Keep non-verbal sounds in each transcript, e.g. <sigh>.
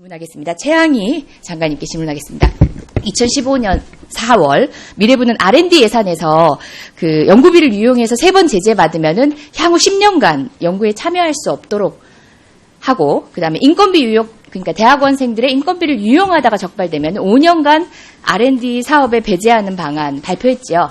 질문하겠습니다. 최양희 장관님께 질문하겠습니다. 2015년 4월 미래부는 R&D 예산에서 그 연구비를 유용해서 세 번 제재 받으면은 향후 10년간 연구에 참여할 수 없도록 하고 그다음에 인건비 유용 그러니까 대학원생들의 인건비를 유용하다가 적발되면 5년간 R&D 사업에 배제하는 방안 발표했죠.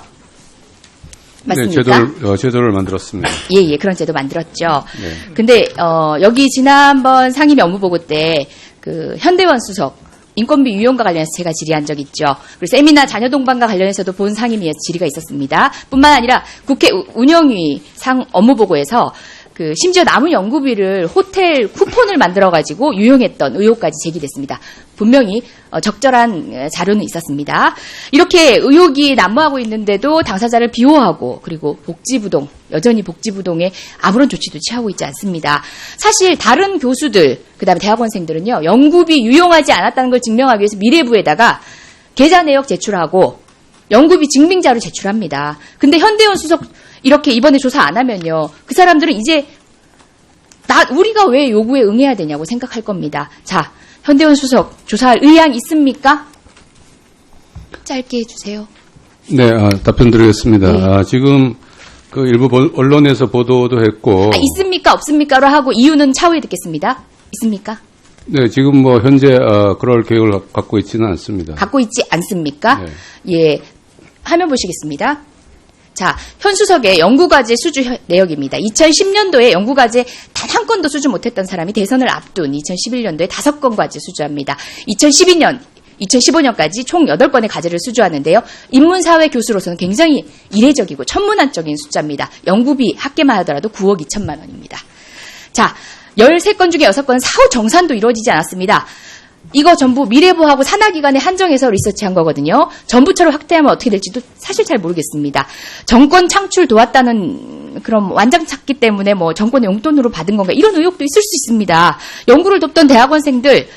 맞습니까? 네, 제도를, 어, 제도를 만들었습니다. <laughs> 예, 예, 그런 제도 만들었죠. 네. 근데, 어, 여기 지난번 상임위 업무보고 때, 그, 현대원 수석, 인건비 유용과 관련해서 제가 질의한 적 있죠. 그리고 세미나 자녀 동반과 관련해서도 본 상임위에 질의가 있었습니다. 뿐만 아니라 국회 우- 운영위 상 업무 보고에서 그 심지어 남은 연구비를 호텔 쿠폰을 만들어 가지고 유용했던 의혹까지 제기됐습니다. 분명히 어, 적절한 에, 자료는 있었습니다. 이렇게 의혹이 난무하고 있는데도 당사자를 비호하고 그리고 복지부동 여전히 복지부동에 아무런 조치도 취하고 있지 않습니다. 사실 다른 교수들 그다음에 대학원생들은요 연구비 유용하지 않았다는 걸 증명하기 위해서 미래부에다가 계좌 내역 제출하고 연구비 증빙자료 제출합니다. 근데 현대원 수석 이렇게 이번에 조사 안 하면요. 그 사람들은 이제 나 우리가 왜 요구에 응해야 되냐고 생각할 겁니다. 자, 현대원 수석 조사할 의향 있습니까? 짧게 해주세요. 네, 아, 답변 드리겠습니다. 네. 아, 지금 그 일부 본- 언론에서 보도도 했고, 아, 있습니까? 없습니까로 하고 이유는 차후에 듣겠습니다. 있습니까? 네, 지금 뭐 현재 어, 그럴 계획을 가- 갖고 있지는 않습니다. 갖고 있지 않습니까? 네. 예, 화면 보시겠습니다. 자, 현 수석의 연구과제 수주 혀- 내역입니다. 2010년도에 연구과제 단 한 건도 수주 못했던 사람이 대선을 앞둔 2011년도에 다섯 건 과제 수주합니다. 2012년 2015년까지 총 8건의 과제를 수주하는데요. 인문사회 교수로서는 굉장히 이례적이고 천문학적인 숫자입니다. 연구비 학계만 하더라도 9억 2천만 원입니다. 자, 13건 중에 6건은 사후 정산도 이루어지지 않았습니다. 이거 전부 미래부하고 산하기관에 한정해서 리서치한 거거든요. 전부처를 확대하면 어떻게 될지도 사실 잘 모르겠습니다. 정권 창출 도왔다는 그런 완장 찾기 때문에 뭐 정권의 용돈으로 받은 건가 이런 의혹도 있을 수 있습니다. 연구를 돕던 대학원생들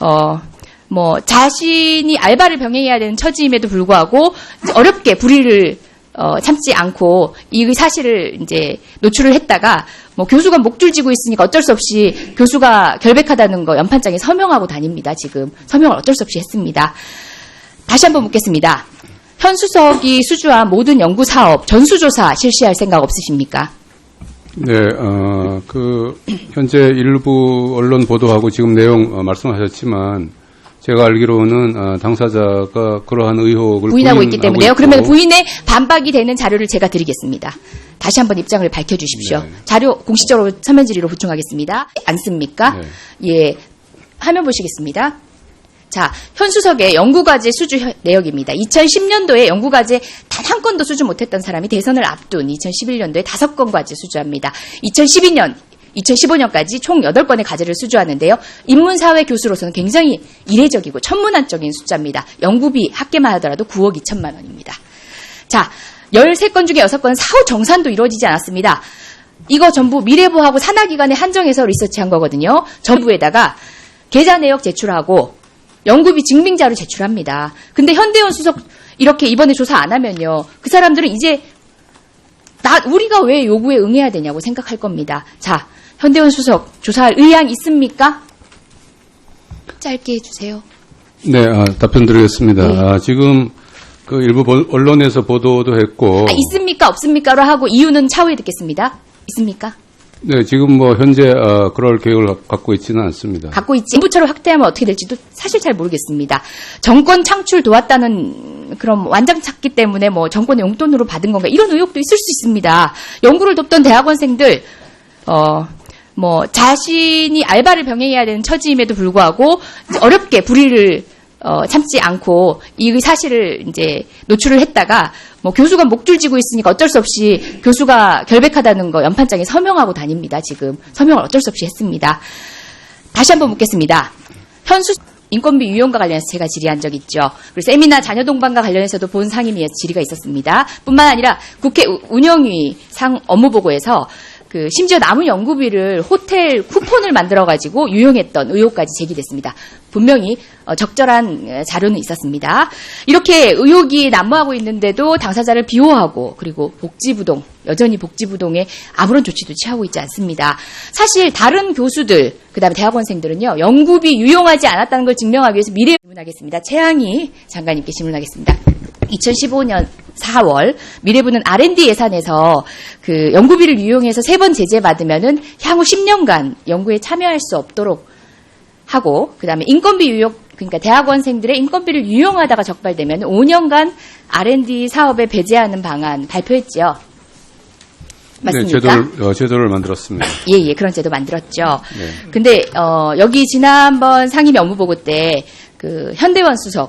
어, 뭐, 자신이 알바를 병행해야 되는 처지임에도 불구하고, 어렵게 불의를, 어, 참지 않고, 이 사실을 이제 노출을 했다가, 뭐, 교수가 목줄 쥐고 있으니까 어쩔 수 없이 교수가 결백하다는 거 연판장에 서명하고 다닙니다, 지금. 서명을 어쩔 수 없이 했습니다. 다시 한번 묻겠습니다. 현 수석이 수주한 모든 연구 사업 전수조사 실시할 생각 없으십니까? 네, 어, 그 현재 일부 언론 보도하고 지금 내용 어, 말씀하셨지만 제가 알기로는 어, 당사자가 그러한 의혹을 부인하고 있기 때문에요. 그러면 부인의 반박이 되는 자료를 제가 드리겠습니다. 다시 한번 입장을 밝혀주십시오. 네. 자료 공식적으로 서면 질의로 보충하겠습니다. 않습니까? 네. 예, 화면 보시겠습니다. 자, 현 수석의 연구과제 수주 혀- 내역입니다. 2010년도에 연구과제 단 한 건도 수주 못했던 사람이 대선을 앞둔 2011년도에 다섯 건 과제 수주합니다. 2012년 2015년까지 총 8건의 과제를 수주하는데요. 인문사회 교수로서는 굉장히 이례적이고 천문학적인 숫자입니다. 연구비 학계만 하더라도 9억 2천만 원입니다. 자, 13건 중에 6건은 사후 정산도 이루어지지 않았습니다. 이거 전부 미래부하고 산하기관에 한정해서 리서치한 거거든요. 정부에다가 계좌 내역 제출하고 연구비 증빙자료 제출합니다. 근데 현대원 수석 이렇게 이번에 조사 안 하면요. 그 사람들은 이제 나 우리가 왜 요구에 응해야 되냐고 생각할 겁니다. 자, 현대원 수석 조사할 의향 있습니까? 짧게 해주세요. 네, 아, 답변 드리겠습니다. 네. 아, 지금 그 일부 본- 언론에서 보도도 했고, 아, 있습니까? 없습니까로 하고 이유는 차후에 듣겠습니다. 있습니까? 네, 지금 뭐 현재 어, 그럴 계획을 가- 갖고 있지는 않습니다. 갖고 있지. 정부처를 확대하면 어떻게 될지도 사실 잘 모르겠습니다. 정권 창출 도왔다는 그런 완장 찾기 때문에 뭐 정권의 용돈으로 받은 건가 이런 의혹도 있을 수 있습니다. 연구를 돕던 대학원생들 어. 뭐 자신이 알바를 병행해야 되는 처지임에도 불구하고 어렵게 불의를 어, 참지 않고 이 사실을 이제 노출을 했다가 뭐 교수가 목줄 쥐고 있으니까 어쩔 수 없이 교수가 결백하다는 거 연판장에 서명하고 다닙니다. 지금 서명을 어쩔 수 없이 했습니다. 다시 한번 묻겠습니다. 현수 인건비 유용과 관련해서 제가 질의한 적 있죠. 그리고 세미나 자녀 동반과 관련해서도 본 상임위에서 질의가 있었습니다. 뿐만 아니라 국회 우- 운영위 상 업무보고에서 그 심지어 남은 연구비를 호텔 쿠폰을 만들어 가지고 유용했던 의혹까지 제기됐습니다. 분명히 어, 적절한 에, 자료는 있었습니다. 이렇게 의혹이 난무하고 있는데도 당사자를 비호하고 그리고 복지부동 여전히 복지부동에 아무런 조치도 취하고 있지 않습니다. 사실 다른 교수들 그다음에 대학원생들은요 연구비 유용하지 않았다는 걸 증명하기 위해서 미래 질문하겠습니다. 최양희 장관님께 질문하겠습니다. 2015년 4월 미래부는 R&D 예산에서 그 연구비를 유용해서 세 번 제재 받으면은 향후 10년간 연구에 참여할 수 없도록 하고 그다음에 인건비 유용 그러니까 대학원생들의 인건비를 유용하다가 적발되면 5년간 R&D 사업에 배제하는 방안 발표했죠. 맞습니까? 네, 제도를 어, 제도를 만들었습니다. 예, 예, 그런 제도 만들었죠. 네. 근데, 어, 여기 지난번 상임 업무보고 때, 그, 현대원 수석,